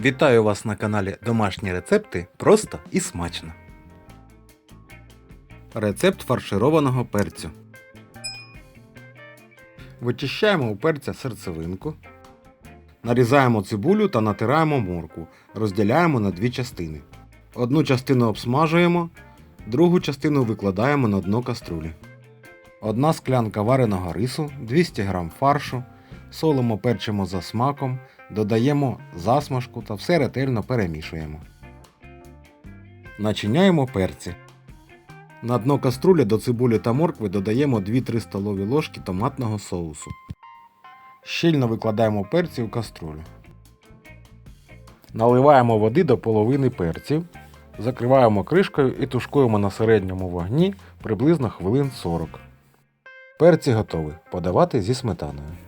Вітаю вас на каналі Домашні рецепти просто і смачно. Рецепт фаршированого перцю. Вичищаємо у перця серцевинку. Нарізаємо цибулю та натираємо морку. Розділяємо на дві частини. Одну частину обсмажуємо, другу частину викладаємо на дно каструлі. Одна склянка вареного рису, 200 г фаршу, солимо перчимо за смаком, додаємо засмажку та все ретельно перемішуємо. Начиняємо перці. На дно каструлі до цибулі та моркви додаємо 2-3 столові ложки томатного соусу. Щільно викладаємо перці у каструлю. Наливаємо води до половини перців. Закриваємо кришкою і тушкуємо на середньому вогні приблизно хвилин 40. Перці готові. Подавати зі сметаною.